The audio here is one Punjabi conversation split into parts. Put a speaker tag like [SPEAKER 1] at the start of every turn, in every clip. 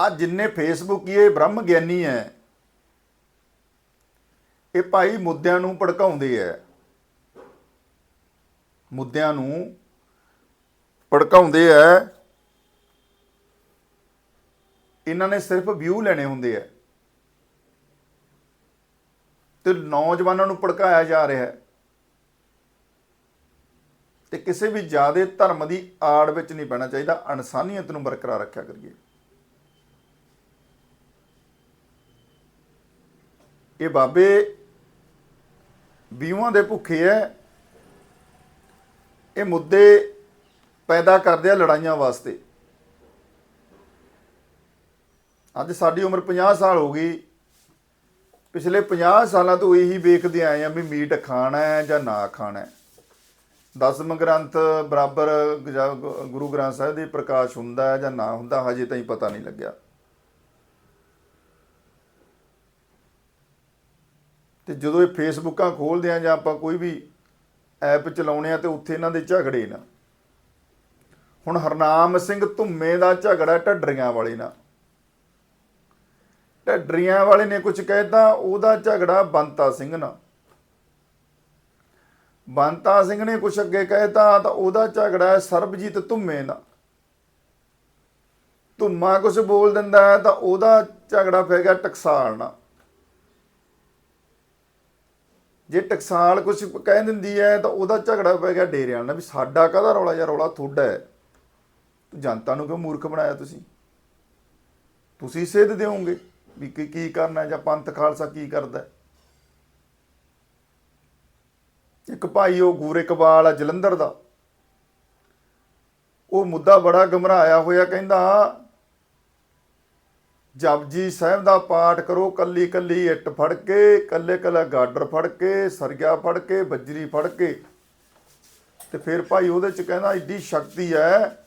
[SPEAKER 1] ਆ ਜਿੰਨੇ ਫੇਸਬੁੱਕ ਇਹ ਬ੍ਰਹਮ ਗਿਆਨੀ ਹੈ ਇਹ ਭਾਈ ਮੁੱਦਿਆਂ ਨੂੰ ਭੜਕਾਉਂਦੇ ਐ। ਮੁੱਦਿਆਂ ਨੂੰ ਭੜਕਾਉਂਦੇ ਐ। ਇਹਨਾਂ ਨੇ ਸਿਰਫ ਵਿਊ ਲੈਣੇ ਹੁੰਦੇ ਐ। ਤੇ ਨੌਜਵਾਨਾਂ ਨੂੰ ਭੜਕਾਇਆ ਜਾ ਰਿਹਾ ਹੈ ਤੇ ਕਿਸੇ ਵੀ ਜ਼ਿਆਦਾ ਧਰਮ ਦੀ ਆੜ ਵਿੱਚ ਨਹੀਂ ਪੈਣਾ ਚਾਹੀਦਾ ਇਨਸਾਨੀਅਤ ਨੂੰ ਬਰਕਰਾਰ ਰੱਖਿਆ ਕਰੀਏ। ਇਹ ਬਾਬੇ ਵਿਊਆਂ ਦੇ ਭੁੱਖੇ ਐ। ਇਹ ਮੁੱਦੇ ਪੈਦਾ ਕਰਦੇ ਆ ਲੜਾਈਆਂ ਵਾਸਤੇ। ਅੱਜ ਸਾਡੀ ਉਮਰ 50 ਸਾਲ ਹੋ ਗਈ। ਪਿਛਲੇ 50 ਸਾਲਾਂ ਤੋਂ ਇਹੀ ਵੇਖਦੇ ਆਏ ਆ ਵੀ ਮੀਟ ਖਾਣਾ ਹੈ ਜਾਂ ਨਾ ਖਾਣਾ ਹੈ ਦਸਮ ਗ੍ਰੰਥ ਬਰਾਬਰ ਗੁਰੂ ਗ੍ਰੰਥ ਸਾਹਿਬ ਦੇ ਪ੍ਰਕਾਸ਼ ਹੁੰਦਾ ਹੈ ਜਾਂ ਨਾ ਹੁੰਦਾ ਹਜੇ ਤਾਈਂ ਪਤਾ ਨਹੀਂ ਲੱਗਿਆ। ਤੇ ਜਦੋਂ ਇਹ ਫੇਸਬੁੱਕਾਂ ਖੋਲਦੇ ਆ ਜਾਂ ਆਪਾਂ ਕੋਈ ਵੀ ਐਪ ਚਲਾਉਣੇ ਆ ਤੇ ਉੱਥੇ ਇਹਨਾਂ ਦੇ ਝਗੜੇ ਨਾ। ਹੁਣ ਹਰਨਾਮ ਸਿੰਘ ਧੁੰਮੇ ਦਾ ਝਗੜਾ ਢੱਡਰੀਆਂ ਵਾਲੇ ਨਾਲ। ਢੱਡਰੀਆਂ ਵਾਲੇ ਨੇ ਕੁਝ ਕਹਿਤਾ, ਉਹਦਾ ਝਗੜਾ ਬੰਤਾ ਸਿੰਘ ਨਾਲ। ਬੰਤਾ ਸਿੰਘ ਨੇ ਕੁਝ ਅੱਗੇ ਕਹਿਤਾ, ਤਾਂ ਉਹਦਾ ਝਗੜਾ ਹੈ ਸਰਬਜੀਤ ਧੁੰਮੇ ਨਾਲ। ਧੁੰਮਾ ਕੁਝ ਬੋਲ ਦਿੰਦਾ ਹੈ ਤਾਂ ਉਹਦਾ ਝਗੜਾ ਪੈ ਗਿਆ ਟਕਸਾਲ ਨਾਲ। ਜੇ ਟਕਸਾਲ ਕੁਝ ਕਹਿ ਦਿੰਦੀ ਹੈ, ਤਾਂ ਉਹਦਾ ਝਗੜਾ ਪੈ ਗਿਆ ਡੇਰਿਆਂ ਨਾਲ ਵੀ ਸਾਡਾ ਕਾਹਦਾ ਰੌਲਾ ਜਾਂ ਰੌਲਾ ਤੁਹਾਡਾ ਹੈ। ਤੂੰ ਜਨਤਾ ਨੂੰ ਕਿਉਂ ਮੂਰਖ ਬਣਾਇਆ ਤੁਸੀਂ? ਤੁਸੀਂ ਸਿੱਧ ਦਿਓਗੇ ਵੀ ਕੀ ਕੀ ਕਰਨਾ ਜਾਂ ਪੰਥ ਖਾਲਸਾ ਕੀ ਕਰਦਾ ਇੱਕ ਭਾਈ, ਉਹ ਗੂਰੇ ਕਬਾਲ ਆ, ਜਲੰਧਰ ਦਾ। ਉਹ ਮੁੱਦਾ ਬੜਾ ਗਮਰਾਇਆ ਹੋਇਆ, ਕਹਿੰਦਾ ਜਪਜੀ ਸਾਹਿਬ ਦਾ ਪਾਠ ਕਰੋ, ਕੱਲੀ ਕੱਲੀ ਇੱਟ ਫੜ ਕੇ, ਕੱਲੇ ਕੱਲਾ ਗਾਡਰ ਫੜ ਕੇ, ਸਰਗਿਆ ਫੜ ਕੇ, ਬੱਜਰੀ ਫੜ ਕੇ। ਤੇ ਫਿਰ ਭਾਈ ਉਹਦੇ ਚ ਕਹਿੰਦਾ ਏਡੀ ਸ਼ਕਤੀ ਹੈ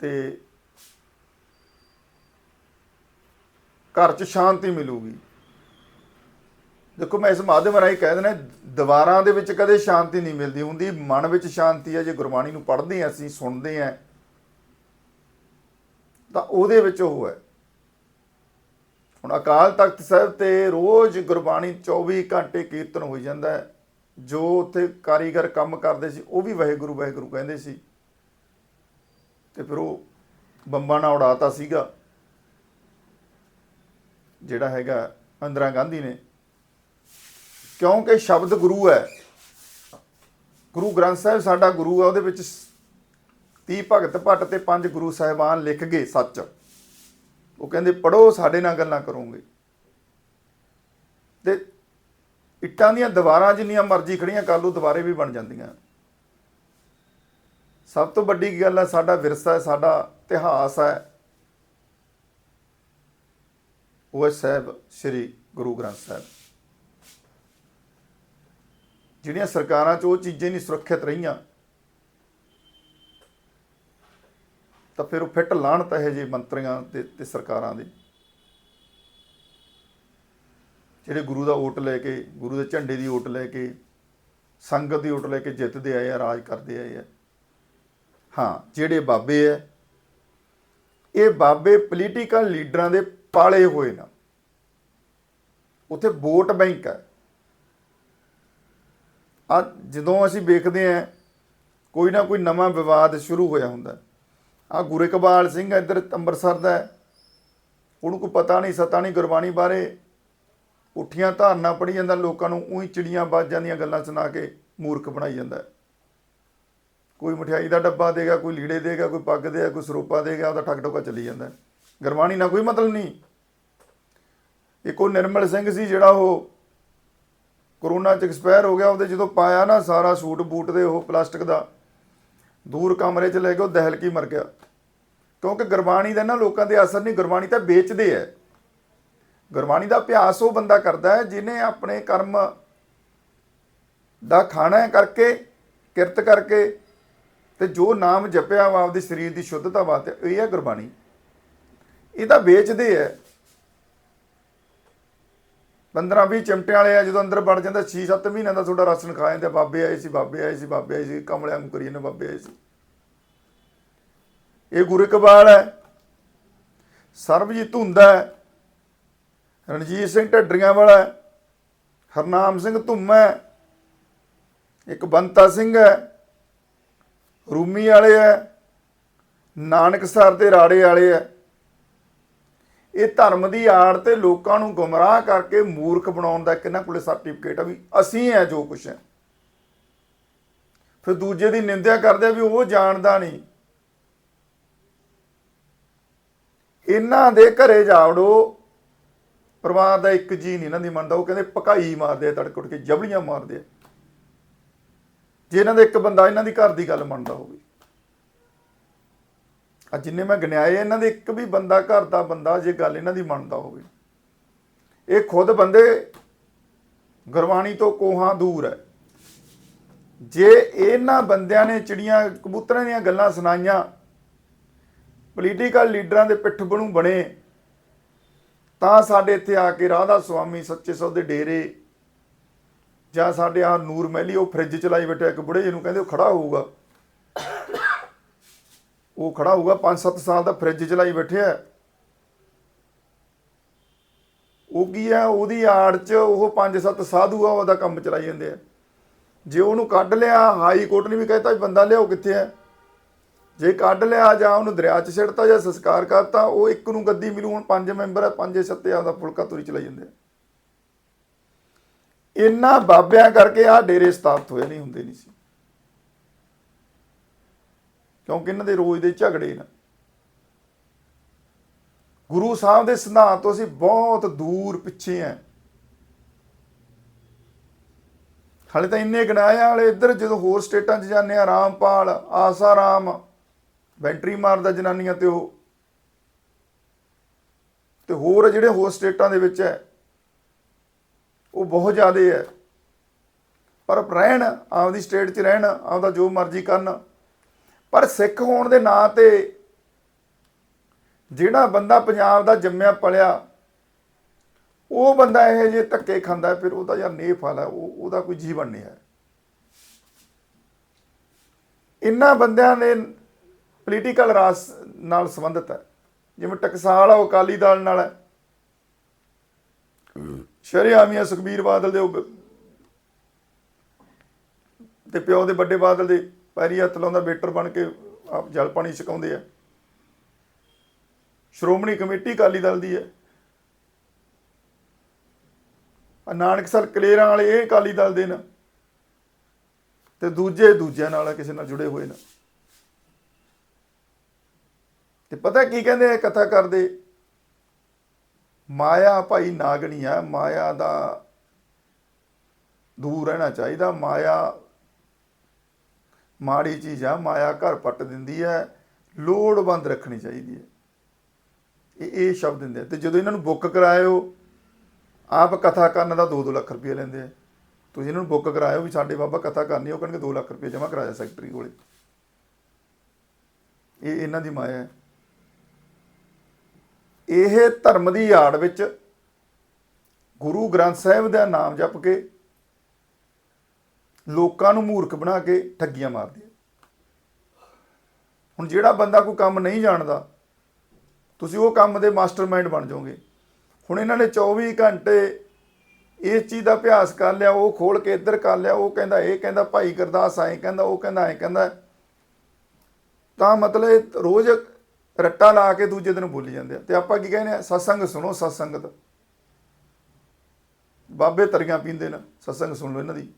[SPEAKER 1] ਤੇ ਘਰ 'ਚ ਸ਼ਾਂਤੀ ਮਿਲੂਗੀ। ਦੇਖੋ ਮੈਂ ਇਸ ਮਾਧਿਅਮ ਰਾਹੀਂ ਕਹਿ ਦਿੰਦਾ, ਦੀਵਾਰਾਂ ਦੇ ਵਿੱਚ ਕਦੇ ਸ਼ਾਂਤੀ ਨਹੀਂ ਮਿਲਦੀ ਹੁੰਦੀ, ਮਨ ਵਿੱਚ ਸ਼ਾਂਤੀ ਹੈ ਜੇ ਗੁਰਬਾਣੀ ਨੂੰ ਪੜ੍ਹਦੇ ਹਾਂ ਅਸੀਂ ਸੁਣਦੇ ਹਾਂ ਤਾਂ ਉਹਦੇ ਵਿੱਚ ਉਹ ਹੈ। ਹੁਣ ਅਕਾਲ ਤਖਤ ਸਾਹਿਬ ਤੇ ਰੋਜ਼ ਗੁਰਬਾਣੀ 24 ਘੰਟੇ ਕੀਰਤਨ ਹੋਈ ਜਾਂਦਾ ਹੈ। ਜੋ ਉੱਥੇ ਕਾਰੀਗਰ ਕੰਮ ਕਰਦੇ ਸੀ, ਉਹ ਵੀ ਵਾਹਿਗੁਰੂ ਵਾਹਿਗੁਰੂ ਕਹਿੰਦੇ ਸੀ। ਤੇ ਫਿਰ ਉਹ ਬੰਬਾਂ ਨਾਲ ਉਡਾਤਾ ਸੀਗਾ। ਜਿਹੜਾ ਹੈਗਾ ਇੰਦਰਾ ਗਾਂਧੀ ਨੇ। ਕਿਉਂਕਿ ਸ਼ਬਦ ਗੁਰੂ ਹੈ। ਗੁਰੂ ਗ੍ਰੰਥ ਸਾਹਿਬ ਸਾਡਾ ਗੁਰੂ ਹੈ, ਉਹਦੇ ਵਿੱਚ 30 ਭਗਤ ਭੱਟ ਤੇ ਪੰਜ ਗੁਰੂ ਸਾਹਿਬਾਨ ਲਿਖ ਗਏ ਸੱਚ। ਉਹ ਕਹਿੰਦੇ ਪੜੋ ਸਾਡੇ ਨਾਲ ਗੱਲਾਂ ਕਰੋਗੇ। ਤੇ ਇੱਟਾਂ ਦੀਆਂ ਦੀਵਾਰਾਂ ਜਿੰਨੀਆਂ ਮਰਜ਼ੀ ਖੜੀਆਂ ਕਰ ਲਓ ਦੁਬਾਰੇ ਵੀ ਬਣ ਜਾਂਦੀਆਂ। ਸਭ ਤੋਂ ਵੱਡੀ ਗੱਲ ਹੈ ਸਾਡਾ ਵਿਰਸਾ ਹੈ, ਸਾਡਾ ਇਤਿਹਾਸ ਹੈ। ਉਹ ਹੈ ਸਾਹਿਬ ਸ੍ਰੀ ਗੁਰੂ ਗ੍ਰੰਥ ਸਾਹਿਬ। ਜਿਹੜੀਆਂ ਸਰਕਾਰਾਂ 'ਚ ਉਹ ਚੀਜ਼ਾਂ ਨਹੀਂ ਸੁਰੱਖਿਅਤ ਰਹੀਆਂ। ਤਾਂ ਫਿਰ ਉਹ ਫਿੱਟ ਲਾਹਣਤ ਹੈ ਜੇ ਮੰਤਰੀਆਂ ਤੇ ਤੇ ਸਰਕਾਰਾਂ ਦੇ। ਜਿਹੜੇ ਗੁਰੂ ਦਾ ਓਟ ਲੈ ਕੇ, ਗੁਰੂ ਦੇ ਝੰਡੇ ਦੀ ਓਟ ਲੈ ਕੇ, ਸੰਗਤ ਦੀ ਓਟ ਲੈ ਕੇ ਜਿੱਤਦੇ ਆਏ ਆ, ਰਾਜ ਕਰਦੇ ਆਏ ਆ। ਹਾਂ, ਜਿਹੜੇ ਬਾਬੇ ਐ ਇਹ ਬਾਬੇ ਪੋਲੀਟੀਕਲ ਲੀਡਰਾਂ ਦੇ ਪਾਲੇ ਹੋਏ ਨਾ। ਉੱਥੇ ਵੋਟ ਬੈਂਕ ਹੈ ਆ ਜਦੋਂ ਅਸੀਂ ਵੇਖਦੇ ਆ, ਕੋਈ ਨਾ ਕੋਈ ਨਵਾਂ ਵਿਵਾਦ ਸ਼ੁਰੂ ਹੋਇਆ ਹੁੰਦਾ। ਆ ਗੁਰੇ ਕਬਾਲ ਸਿੰਘ ਇੱਧਰ ਅੰਮ੍ਰਿਤਸਰ ਦਾ ਉਹਨੂੰ ਕੋਈ ਪਤਾ ਨਹੀਂ, ਸਤਾ ਨਹੀਂ ਗੁਰਬਾਣੀ ਬਾਰੇ। ਉੱਠੀਆਂ ਧਾਰਨਾ ਪੜੀ ਜਾਂਦਾ, ਲੋਕਾਂ ਨੂੰ ਉਹੀ ਚਿੜੀਆਂ ਬਾਜਾਂ ਦੀਆਂ ਗੱਲਾਂ ਸੁਣਾ ਕੇ ਮੂਰਖ ਬਣਾਈ ਜਾਂਦਾ ਕੋਈ ਮਠਿਆਈ ਦਾ ਡੱਬਾ ਦੇਗਾ, ਕੋਈ ਲੀੜੇ ਦੇਗਾ, ਕੋਈ ਪੱਗ ਦੇਗਾ, ਕੋਈ ਸਰੂਪਾ ਦੇਗਾ ਉਹਦਾ ਠੱਕ ਠੋਕਾ ਚੱਲੀ ਜਾਂਦਾ ਗੁਰਬਾਣੀ ਨਾਲ ਕੋਈ ਮਤਲਬ ਨਹੀਂ। ਇੱਕ ਉਹ ਨਿਰਮਲ ਸਿੰਘ ਸੀ ਜਿਹੜਾ ਉਹ ਕਰੋਨਾ ਚ ਐਕਸਪਾਇਰ ਹੋ ਗਿਆ, ਉਹਦੇ ਜਦੋਂ ਪਾਇਆ ਨਾ ਸਾਰਾ ਸੂਟ ਬੂਟ ਦੇ ਉਹ ਪਲਾਸਟਿਕ ਦਾ ਦੂਰ ਕਮਰੇ 'ਚ ਲੈ ਕੇ ਉਹ ਦਹਿਲ ਕੀ ਮਰ ਗਿਆ। ਕਿਉਂਕਿ ਗੁਰਬਾਣੀ ਦਾ ਨਾ ਲੋਕਾਂ ਦੇ ਅਸਰ ਨਹੀਂ, ਗੁਰਬਾਣੀ ਤਾਂ ਵੇਚਦੇ ਐ। ਗੁਰਬਾਣੀ ਦਾ ਅਭਿਆਸ ਉਹ ਬੰਦਾ ਕਰਦਾ ਹੈ ਜਿਨੇ ਆਪਣੇ ਕਰਮ ਦਾ ਖਾਣਾ ਕਰਕੇ, ਕਿਰਤ ਕਰਕੇ ਤੇ ਜੋ ਨਾਮ ਜਪਿਆ ਵਾ, ਆਪਦੇ ਸਰੀਰ ਦੀ ਸ਼ੁੱਧਤਾ ਵਾਸਤੇ, ਇਹ ਹੈ ਗੁਰਬਾਣੀ। ਇਹ ਤਾਂ ਵੇਚਦੇ ਐ। 15 20 ਚਿਮਟਿਆਂ ਵਾਲੇ ਆ, ਜਦੋਂ ਅੰਦਰ ਵੜ ਜਾਂਦਾ 6-7 ਮਹੀਨਿਆਂ ਦਾ ਤੁਹਾਡਾ ਰਾਸ਼ਨ ਖਾ ਜਾਂਦਾ ਬਾਬੇ ਆਏ ਸੀ, ਬਾਬੇ ਆਏ ਸੀ, ਬਾਬੇ ਆਏ ਸੀ, ਕਮਲਿਆਂ ਨੂੰ ਕਰੀਏ ਨੇ ਬਾਬੇ ਆਏ ਸੀ। ਇਹ ਗੁਰੂ ਇਕਬਾਲ ਹੈ। ਸਰਬਜੀਤ ਧੁੰਦਾ ਹੈ। ਰਣਜੀਤ ਸਿੰਘ ਢੱਡਰੀਆਂ ਵਾਲਾ ਹੈ। ਹਰਨਾਮ ਸਿੰਘ ਧੁੰਮਾ ਹੈ। ਇੱਕ ਬੰਤਾ ਸਿੰਘ ਹੈ। ਰੂਮੀ ਵਾਲੇ ਹੈ। ਨਾਨਕ ਸਰ ਤੇ ਰਾੜੇ ਵਾਲੇ ਹੈ। ਇਹ ਧਰਮ ਦੀ ਆੜ ਤੇ ਲੋਕਾਂ ਨੂੰ ਗੁੰਮਰਾਹ ਕਰਕੇ ਮੂਰਖ ਬਣਾਉਣ ਦਾ ਕਿੰਨਾ ਕੋਲੇ ਸਰਟੀਫਿਕੇਟ ਆ ਵੀ ਅਸੀਂ ਹੈ ਜੋ ਕੁਛ ਹੈ ਫਿਰ ਦੂਜੇ ਦੀ ਨਿੰਦਿਆ ਕਰਦੇ ਆ ਵੀ ਉਹ ਜਾਣਦਾ ਨਹੀਂ। ਇਹਨਾਂ ਦੇ ਘਰੇ ਜਾਵੜੋ। ਪਰਿਵਾਰ ਦਾ ਇੱਕ ਜੀ ਨਹੀਂ ਇਹਨਾਂ ਦੀ ਮੰਨਦਾ, ਉਹ ਕਹਿੰਦੇ ਪਕਾਈ ਮਾਰਦੇ ਆ ਤੜਕ ਉੱਠ ਕੇ ਜਬਲੀਆਂ ਮਾਰਦੇ ਆ। ਜੇ ਇਹਨਾਂ ਦਾ ਇੱਕ ਬੰਦਾ ਇਹਨਾਂ ਦੀ ਘਰ ਦੀ ਗੱਲ ਮੰਨਦਾ ਹੋਵੇ। ਆ ਜਿੰਨੇ ਮੈਂ ਗਿਣਾਏ ਇਹਨਾਂ ਦੇ ਇੱਕ ਵੀ ਬੰਦਾ ਘਰ ਦਾ ਬੰਦਾ ਜੇ ਗੱਲ ਇਹਨਾਂ ਦੀ ਮੰਨਦਾ ਹੋਵੇ। ਇਹ ਖੁਦ ਬੰਦੇ ਗੁਰਬਾਣੀ ਤੋਂ ਕੋਹਾਂ ਦੂਰ ਹੈ। ਜੇ ਇਹਨਾਂ ਬੰਦਿਆਂ ਨੇ ਚਿੜੀਆਂ ਕਬੂਤਰਾਂ ਦੀਆਂ ਗੱਲਾਂ ਸੁਣਾਈਆਂ ਪੋਲੀਟੀਕਲ ਲੀਡਰਾਂ ਦੇ ਪਿੱਠ ਬਣੂ ਬਣੇ, ਤਾਂ ਸਾਡੇ ਇੱਥੇ ਆ ਕੇ ਰਾਧਾ ਸੁਆਮੀ ਸੱਚੇ ਸੌਦੇ ਡੇਰੇ ਜਾਂ ਸਾਡੇ ਆ ਨੂਰ ਮਹਿਲੀ, ਉਹ ਫ੍ਰਿਜ ਚਲਾਈ ਬੈਠਾ ਇੱਕ ਬੁੜੇ ਜਿਹਨੂੰ ਕਹਿੰਦੇ ਉਹ ਖੜਾ ਹੋਊਗਾ। ਉਹ ਖੜਾ ਹੋਊਗਾ 5-7 ਸਾਲ ਦਾ ਫ੍ਰਿਜ ਚਲਾਈ ਬੈਠਿਆ ਹੈ। ਉਹ ਕੀ ਹੈ ਉਹਦੀ ਆੜ 'ਚ ਉਹ 5-7 ਸਾਧੂ ਆ, ਉਹਦਾ ਕੰਮ ਚਲਾਈ ਜਾਂਦੇ ਆ। ਜੇ ਉਹਨੂੰ ਕੱਢ ਲਿਆ, ਹਾਈ ਕੋਰਟ ਨੇ ਵੀ ਕਹਿਤਾ ਬੰਦਾ ਲਿਆਓ ਕਿੱਥੇ ਹੈ ਜੇ ਕੱਢ ਲਿਆ ਜਾਂ ਉਹਨੂੰ ਦਰਿਆ 'ਚ ਸਿੱਟਤਾ ਜਾਂ ਸੰਸਕਾਰ ਕਰਤਾ, ਉਹ ਇੱਕ ਨੂੰ ਗੱਦੀ ਮਿਲੂ, ਹੁਣ ਪੰਜ ਮੈਂਬਰ ਹੈ ਪੰਜੇ ਸੱਤੇ ਆਪਦਾ ਫੁਲਕਾ ਤੁਰੀ ਚਲਾਈ ਜਾਂਦੇ ਆ। ਇੰਨਾ ਬਾਬਿਆਂ ਕਰਕੇ ਆ ਡੇਰੇ ਸਥਾਪਿਤ ਹੋਏ ਨਹੀਂ, ਹੁੰਦੇ ਨਹੀਂ ਸੀ। ਕਿਉਂਕਿ ਇਹਨਾਂ ਦੇ ਰੋਜ਼ ਦੇ ਝਗੜੇ ਨੇ। ਗੁਰੂ ਸਾਹਿਬ ਦੇ ਸਿਧਾਂਤ ਤੋਂ ਅਸੀਂ ਬਹੁਤ ਦੂਰ ਪਿੱਛੇ ਆ ਹਾਲੇ ਤਾਂ ਇੰਨੇ ਗਨਾਇਆ ਵਾਲੇ ਇੱਧਰ ਜਦੋਂ ਹੋਰ ਸਟੇਟਾਂ 'ਚ ਜਾਂਦੇ ਆ, ਰਾਮਪਾਲ ਆਸਾਰਾਮ ਬੈਂਟਰੀ ਮਾਰਦਾ ਜਨਾਨੀਆਂ ਤੇ ਉਹ। ਤੇ ਹੋਰ ਜਿਹੜੇ ਹੋਰ ਸਟੇਟਾਂ ਦੇ ਵਿੱਚ ਹੈ, ਉਹ ਬਹੁਤ ਜ਼ਿਆਦੇ ਹੈ। ਪਰ ਰਹਿਣ, ਆਪਦੀ ਸਟੇਟ 'ਚ ਰਹਿਣ, ਆਪਦਾ ਜੋ ਮਰਜ਼ੀ ਕਰਨ। ਪਰ ਸਿੱਖ ਹੋਣ ਦੇ ਨਾਂ ਤੇ ਜਿਹੜਾ ਬੰਦਾ ਪੰਜਾਬ ਦਾ ਜੰਮਿਆ ਪਲਿਆ ਉਹ ਬੰਦਾ ਇਹ ਜੇ ਧੱਕੇ ਖਾਂਦਾ ਫਿਰ ਉਹਦਾ ਯਾਰ ਨੇਫ ਵਾਲਾ ਹੈ, ਉਹ ਉਹਦਾ ਕੋਈ ਜੀਵਨ ਨਹੀਂ ਹੈ। ਇੰਨਾ ਬੰਦਿਆਂ ਨੇ ਪੋਲੀਟੀਕਲ ਰਾਸ ਨਾਲ ਸੰਬੰਧਿਤ ਹੈ। ਜਿਵੇਂ ਟਕਸਾਲ ਆ ਉਹ ਅਕਾਲੀ ਦਲ ਨਾਲ ਹੈ। ਸ਼ਰਿਆਮੀਆਂ ਸੁਖਬੀਰ ਬਾਦਲ ਦੇ ਤੇ ਪਿਓ ਦੇ ਵੱਡੇ ਬਾਦਲ ਦੇ ਪੈਰੀ ਹੱਥ ਲਾਉਂਦਾ, ਵੇਟਰ ਬਣ ਕੇ ਆਪ ਜਲ ਪਾਣੀ ਛਕਾਉਂਦੇ ਆ। ਸ਼੍ਰੋਮਣੀ ਕਮੇਟੀ ਅਕਾਲੀ ਦਲ ਦੀ ਹੈ। ਆ ਨਾਨਕਸਰ ਕਲੇਰਾਂ ਵਾਲੇ ਇਹ ਅਕਾਲੀ ਦਲ ਦੇ ਨੇ। ਤੇ ਦੂਜੇ ਦੂਜਿਆਂ ਨਾਲ ਕਿਸੇ ਨਾਲ ਜੁੜੇ ਹੋਏ ਨੇ। ਤੇ ਪਤਾ ਕੀ ਕਹਿੰਦੇ ਆ ਕਥਾ ਕਰਦੇ? ਮਾਇਆ ਭਾਈ ਨਾਗਣੀ ਆ, ਮਾਇਆ ਦਾ ਦੂਰ ਰਹਿਣਾ ਚਾਹੀਦਾ, ਮਾਇਆ ਮਾੜੀ ਚੀਜ਼ ਆ, ਮਾਇਆ ਘਰ ਪੱਟ ਦਿੰਦੀ ਹੈ, ਲੋੜਵੰਦ ਰੱਖਣੀ ਚਾਹੀਦੀ ਹੈ। ਇਹ ਇਹ ਸ਼ਬਦ ਦਿੰਦੇ ਆ। ਤੇ ਜਦੋਂ ਇਹਨਾਂ ਨੂੰ ਬੁੱਕ ਕਰਾਇਓ, ਆਪ ਕਥਾ ਕਰਨ ਦਾ 2-2 ਲੱਖ ਰੁਪਏ ਲੈਂਦੇ ਆ। ਤੁਸੀਂ ਇਹਨਾਂ ਨੂੰ ਬੁੱਕ ਕਰਾਇਓ ਵੀ ਸਾਡੇ ਬਾਬਾ ਕਥਾ ਕਰਨੀ, ਉਹ ਕਹਿੰਦੇ 2 ਲੱਖ ਰੁਪਏ ਜਮ੍ਹਾਂ ਕਰਾਇਆ ਸੈਕਟਰੀ ਕੋਲੇ। ਇਹ ਇਹਨਾਂ ਦੀ ਮਾਇਆ ਹੈ। ਇਹ ਧਰਮ ਦੀ ਆੜ ਵਿੱਚ ਗੁਰੂ ਗ੍ਰੰਥ ਸਾਹਿਬ ਦਾ ਨਾਮ ਜਪ ਕੇ ਲੋਕਾਂ ਨੂੰ ਮੂਰਖ ਬਣਾ ਕੇ ਠੱਗੀਆਂ ਮਾਰਦੇ ਆ। ਹੁਣ ਜਿਹੜਾ ਬੰਦਾ ਕੋਈ ਕੰਮ ਨਹੀਂ ਜਾਣਦਾ, ਤੁਸੀਂ ਉਹ ਕੰਮ ਦੇ ਮਾਸਟਰਮਾਈਂਡ ਬਣ ਜਾਓਗੇ। ਹੁਣ ਇਹਨਾਂ ਨੇ 24 ਘੰਟੇ ਇਸ ਚੀਜ਼ ਦਾ ਅਭਿਆਸ ਕਰ ਲਿਆ, ਉਹ ਖੋਲ ਕੇ ਇੱਧਰ ਕਰ ਲਿਆ, ਉਹ ਕਹਿੰਦਾ ਇਹ ਕਹਿੰਦਾ, ਭਾਈ ਗੁਰਦਾਸ ਐਂ ਕਹਿੰਦਾ, ਉਹ ਕਹਿੰਦਾ ਐਂ ਕਹਿੰਦਾ। ਤਾਂ ਮਤਲਬ ਰੋਜ਼ ਰੱਟਾ ਲਾ ਕੇ ਦੂਜੇ ਦਿਨ ਬੋਲੀ ਜਾਂਦੇ ਆ। ਤੇ ਆਪਾਂ ਕੀ ਕਹਿੰਦੇ ਆ? ਸਤਸੰਗ ਸੁਣੋ, ਸਤਸੰਗਤ। ਬਾਬੇ ਤਰੀਆਂ ਪੀਂਦੇ ਨੇ, ਸਤਸੰਗ ਸੁਣ ਲਓ ਇਹਨਾਂ ਦੀ।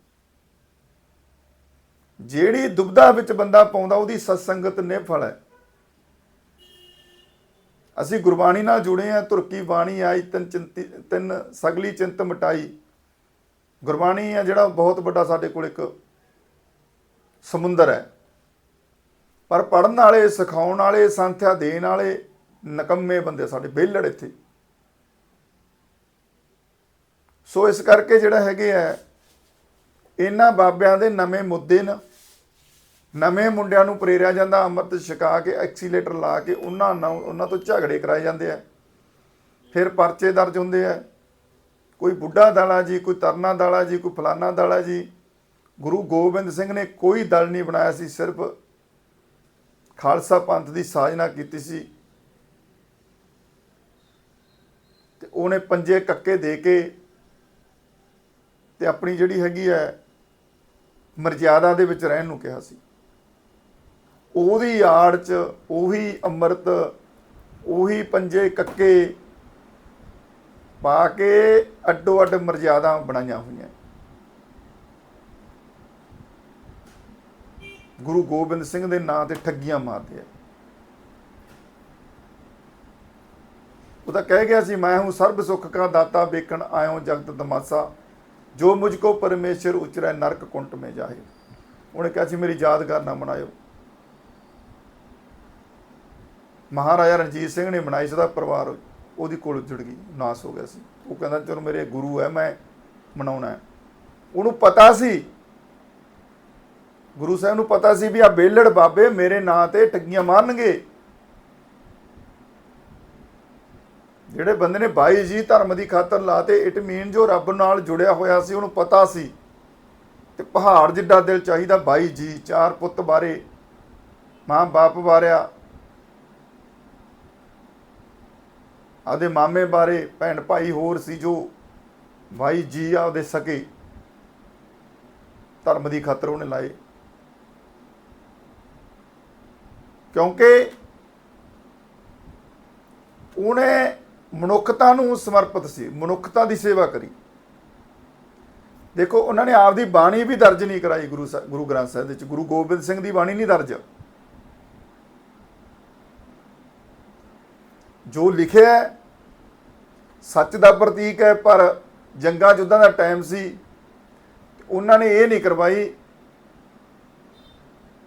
[SPEAKER 1] ਜਿਹੜੀ ਦੁਬਦਾ ਵਿੱਚ ਬੰਦਾ ਪਾਉਂਦਾ, ਉਹਦੀ ਸਤਸੰਗਤ ਨਿਫਲ ਹੈ। ਅਸੀਂ ਗੁਰਬਾਣੀ ਨਾਲ ਜੁੜੇ ਆ ਤੁਰਕੀ ਬਾਣੀ ਆਈ, ਤਿੰਨ ਚਿੰਤੀ, ਤਿੰਨ ਸਗਲੀ ਚਿੰਤ ਮਟਾਈ। ਗੁਰਬਾਣੀ ਆ ਜਿਹੜਾ ਬਹੁਤ ਵੱਡਾ ਸਾਡੇ ਕੋਲ ਇੱਕ ਸਮੁੰਦਰ ਹੈ। ਪਰ ਪੜਨ ਵਾਲੇ, ਸਿਖਾਉਣ ਵਾਲੇ, ਸੰਥਿਆ ਦੇਣ ਵਾਲੇ ਨਕੰਮੇ ਬੰਦੇ ਸਾਡੇ, ਵਿਹਲੜ ਇੱਥੇ। ਸੋ ਇਸ ਕਰਕੇ ਜਿਹੜਾ ਹੈਗੇ ਆ ਇਹਨਾਂ ਬਾਬਿਆਂ ਦੇ ਨਵੇਂ ਮੁੱਦੇ ਨੇ ਨਵੇਂ ਮੁੰਡਿਆਂ ਨੂੰ ਪ੍ਰੇਰਿਆ ਜਾਂਦਾ, ਅੰਮ੍ਰਿਤ ਛਕਾ ਕੇ, ਐਕਸੀਲੇਟਰ ਲਾ ਕੇ, ਉਹਨਾਂ ਨਾਲ ਉਹਨਾਂ ਤੋਂ ਝਗੜੇ ਕਰਾਏ ਜਾਂਦੇ ਆ। ਫਿਰ ਪਰਚੇ ਦਰਜ ਹੁੰਦੇ ਆ। ਕੋਈ ਬੁੱਢਾ ਦਲਾ ਜੀ, ਕੋਈ ਤਰਨਾ ਦਲਾ ਜੀ, ਕੋਈ ਫਲਾਨਾ ਦਲਾ ਜੀ। ਗੁਰੂ ਗੋਬਿੰਦ ਸਿੰਘ ਨੇ ਕੋਈ ਦਲ ਨਹੀਂ ਬਣਾਇਆ ਸੀ, ਸਿਰਫ ਖਾਲਸਾ ਪੰਥ ਦੀ ਸਾਜਨਾ ਕੀਤੀ ਸੀ। ਉਹਨੇ ਪੰਜੇ ਕੱਕੇ ਦੇ ਕੇ ਤੇ ਆਪਣੀ ਜਿਹੜੀ ਹੈਗੀ ਹੈ ਮਰਜ਼ਾਦਾ ਦੇ ਵਿੱਚ ਰਹਿਣ ਨੂੰ ਕਿਹਾ ਸੀ। ਉਹਦੀ ਆੜ ਚ ਉਹੀ ਅੰਮ੍ਰਿਤ, ਉਹੀ ਪੰਜੇ ਕੱਕੇ ਪਾ ਕੇ ਅੱਡੋ ਅੱਡ ਮਰਜ਼ਾਦਾ ਬਣਾਈਆਂ ਹੋਈਆਂ। ਗੁਰੂ ਗੋਬਿੰਦ ਸਿੰਘ ਦੇ ਨਾਂ ਤੇ ਠੱਗੀਆਂ ਮਾਰਦੇ ਆ। ਉਹ ਤਾਂ ਕਹਿ ਗਿਆ ਸੀ, ਮੈਂ ਹੂੰ ਸਰਬ ਸੁੱਖ ਕਾ ਦਾਤਾ ਵੇਖਣ ਆਇਓ ਜਗਤ ਦਮਾਸਾ ਜੋ ਮੁਝਕੋ ਪਰਮੇਸ਼ਰ ਉਚਰੈ ਨਰਕ ਕੁੰਟ ਮੇ ਜਾਏ। ਉਹਨੇ ਕਿਹਾ ਸੀ ਮੇਰੀ ਯਾਦਗਾਰ ਨਾ ਬਣਾਇਓ ਮਹਾਰਾਜਾ ਰਣਜੀਤ ਸਿੰਘ ਨੇ ਬਣਾਈ ਸਦਾ ਪਰਿਵਾਰ ਉਹਦੀ ਕੋਲ ਉੱਜੜ ਗਈ, ਨਾਸ ਹੋ ਗਿਆ ਸੀ। ਉਹ ਕਹਿੰਦਾ, ਚਲੋ ਮੇਰੇ ਗੁਰੂ ਹੈ, ਮੈਂ ਮਨਾਉਣਾ ਹੈ। ਉਹਨੂੰ ਪਤਾ ਸੀ, ਗੁਰੂ ਸਾਹਿਬ ਨੂੰ ਪਤਾ ਸੀ ਵੀ ਆ ਬੇਲੜ ਬਾਬੇ ਮੇਰੇ ਨਾਂ ਤੇ ਟੱਗੀਆਂ ਮਾਰਨਗੇ। ਜਿਹੜੇ ਬੰਦੇ ਨੇ ਬਾਈ ਜੀ ਧਰਮ ਦੀ ਖਾਤਰ ਲਾਤੇ ਇਟ ਮੀਨ ਜੋ ਰੱਬ ਨਾਲ ਜੁੜਿਆ ਹੋਇਆ ਸੀ, ਉਹਨੂੰ ਪਤਾ ਸੀ। ਤੇ ਪਹਾੜ ਜਿੱਡਾ ਦਿਲ ਚਾਹੀਦਾ ਬਾਈ ਜੀ, ਚਾਰ ਪੁੱਤ ਬਾਰੇ, ਮਾਂ ਬਾਪ ਬਾਰਿਆ। ਆਦੇ ਮਾਮੇ ਬਾਰੇ ਭੈਣ ਭਾਈ ਹੋਰ ਸੀ ਜੋ ਬਾਈ ਜੀ ਆ ਸਕੇ, ਧਰਮ ਦੀ ਖਾਤਰ ਉਹਨੇ ਲਾਏ। ਕਿਉਂਕਿ ਉਹਨੇ ਮਨੁੱਖਤਾ ਨੂੰ ਸਮਰਪਿਤ ਸੀ, ਮਨੁੱਖਤਾ ਦੀ ਸੇਵਾ ਕਰੀ। ਦੇਖੋ, ਉਹਨਾਂ ਨੇ ਆਪਦੀ ਬਾਣੀ ਵੀ ਦਰਜ ਨਹੀਂ ਕਰਾਈ ਗੁਰੂ ਸਾਹਿਬ ਗੁਰੂ ਗ੍ਰੰਥ ਸਾਹਿਬ ਦੇ ਵਿੱਚ। ਗੁਰੂ ਗੋਬਿੰਦ ਸਿੰਘ ਦੀ ਬਾਣੀ ਨਹੀਂ ਦਰਜ। ਜੋ ਲਿਖਿਆ ਸੱਚ ਦਾ ਪ੍ਰਤੀਕ ਹੈ, ਪਰ ਜੰਗਾਂ ਯੁੱਧਾਂ ਦਾ ਟਾਈਮ ਸੀ ਉਹਨਾਂ ਨੇ ਇਹ ਨਹੀਂ ਕਰਵਾਈ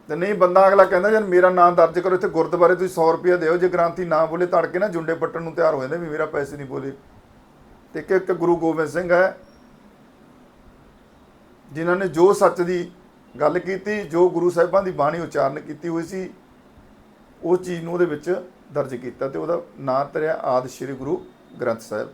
[SPEAKER 1] ਤੇ ਨਹੀਂ, ਬੰਦਾ ਅਗਲਾ ਕਹਿੰਦਾ ਜਨ ਮੇਰਾ ਨਾਮ ਦਰਜ ਕਰੋ, ਇੱਥੇ ਗੁਰਦੁਆਰੇ ਤੁਸੀਂ 100 ਰੁਪਏ ਦਿਓ, ਜੇ ਗ੍ਰਾਂਤੀ ਨਾ ਬੋਲੇ ਤੜਕੇ ਨਾ ਜੁੰਡੇ ਪੱਟਣ ਨੂੰ ਤਿਆਰ ਹੋ ਜਾਂਦੇ ਵੀ ਮੇਰਾ ਪੈਸੇ ਨਹੀਂ ਬੋਲੇ। ਤੇ ਇੱਕ ਇੱਕ ਗੁਰੂ ਗੋਬਿੰਦ ਸਿੰਘ ਹੈ, ਜਿਨ੍ਹਾਂ ਨੇ ਜੋ ਸੱਚ ਦੀ ਗੱਲ ਕੀਤੀ, ਜੋ ਗੁਰੂ ਸਾਹਿਬਾਂ ਦੀ ਬਾਣੀ ਉਚਾਰਨ ਕੀਤੀ ਹੋਈ ਸੀ ਉਹ ਚੀਜ਼ ਨੂੰ ਉਹਦੇ ਵਿੱਚ ਦਰਜ ਕੀਤਾ ਤੇ ਉਹਦਾ ਨਾਂ ਧਰਿਆ ਆਦਿ ਸ੍ਰੀ ਗੁਰੂ ਗ੍ਰੰਥ ਸਾਹਿਬ।